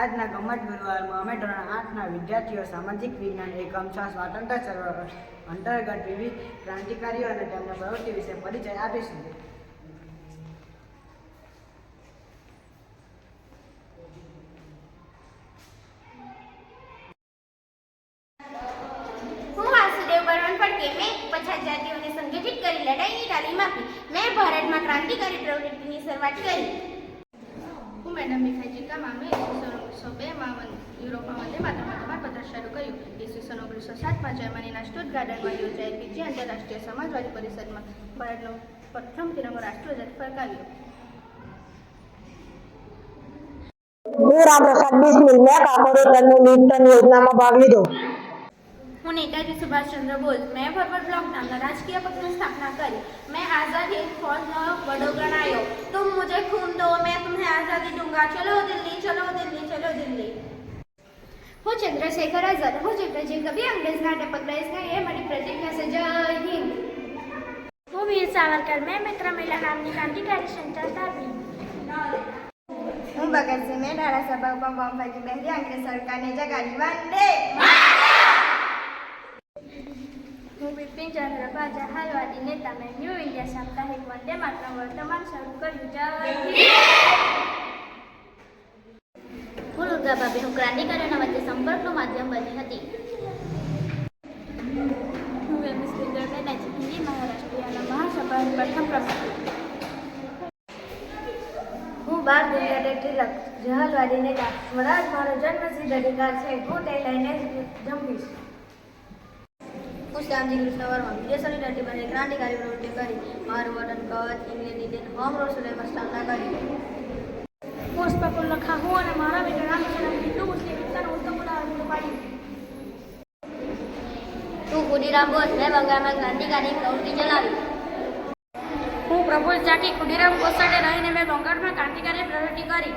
આજના ગમત ગુરુવારમાં અમે ધોરણ આઠના વિદ્યાર્થીઓ સામાજિક વિજ્ઞાન એકમ છ સ્વાતંત્ર્ય ચળવળ અંતર્ગત વિવિધ ક્રાંતિકારીઓ અને તેમના પ્રવૃત્તિ વિશે પરિચય આપીશું. સંગઠિત કરી લડાઈની તાલીમ આપી. મેં ભારતમાં ક્રાંતિકારી પ્રવૃત્તિની શરૂઆત કરી. હું મેડમ મિખાઈજી કામા મેં ઈસવીસન ઓગણીસો બેમાં યુરોપમાં વંદે માતરમનું સમાજપત્ર શરૂ કર્યું ઈસવીસન ઓગણીસો સાતમાં જર્મનીના સ્ટુટ ગાર્ડનમાં યોજાયેલ બીજી આંતરરાષ્ટ્રીય સમાજવાદી પરિષદમાં ભારતનો પ્રથમ તિરંગો રાષ્ટ્રધ્વજ ફરકાવ્યો હું રામપ્રસાદ બિસ્મિલ મેં કાકોડી તનુ નિર્તન યોજનામાં ભાગ લીધો હું નેતાજી સુભાષચંદ્ર બોઝ મેં ફોરવર્ડ બ્લોક નામના રાજકીય પક્ષની સ્થાપના કરી मैं आज़ाद हिंद फौज में वडोदरा आयो तुम मुझे खून दो मैं तुम्हें आज़ादी दूंगा चलो दिल्ली चलो दिल्ली चलो दिल्ली હું ચંદ્રશેખર આઝાદ. હું ચિત્રજી કભી અંગ્રેજના ટપક રહીશ નહીં એ મારી પ્રતિજ્ઞા છે. જય હિન્દ. હું વીર સાવરકર મેં મિત્ર મેલા નામની ક્રાંતિકારી સંસ્થા સ્થાપી હું ભગતસિંહ મેં ધારાસભા ઉપર બોમ્બ ફેંકી બેસી અંગ્રેજ સરકારને જગાડી. વંદે હું બિપિન ચંદ્ર ભાજા હાલવાદી નેતા મેં ન્યૂ ઇન્ડિયા સાપ્તાહિક વંદે માત્ર વર્તમાન શરૂ કર્યું. જય હિન્દ હું હું ક્રાંતિકારીઓના વચ્ચે સંપર્કનું માધ્યમ બની હતી. હું એમએસ વિગરને હિન્દી મહારાષ્ટ્રીયના મહાસભાની પ્રથમ પ્રમુખ. હું બાર દુનિયા તિલક જહલવાદી નેતા સ્વરાજ મારો જન્મસિદ્ધ અધિકાર છે. હું તે લઈને જંપીશ હું શ્યામજી કૃષ્ણ વર્મા વિદેશોની એક ક્રાંતિકારી પ્રવૃત્તિ કરી. મારું વતન Kutch England Indian home road સુલેમાં સ્થાપના કરી પુષ્પફુલ લખા હું અને મારા મિત્ર રામચંદ્ર હિન્દુ મુસ્લિમ એકતાનું ઉત્તમ ઉદાહરણ પાડ્યું તું ખુદીરામ બોઝ મેં બંગાળમાં ક્રાંતિકારી પ્રવૃત્તિ ચલાવી. હું પ્રફુલ જાટી ખુદીરામ કોસાડે રહીને મેં બંગાળમાં ક્રાંતિકારી પ્રવૃત્તિ કરી.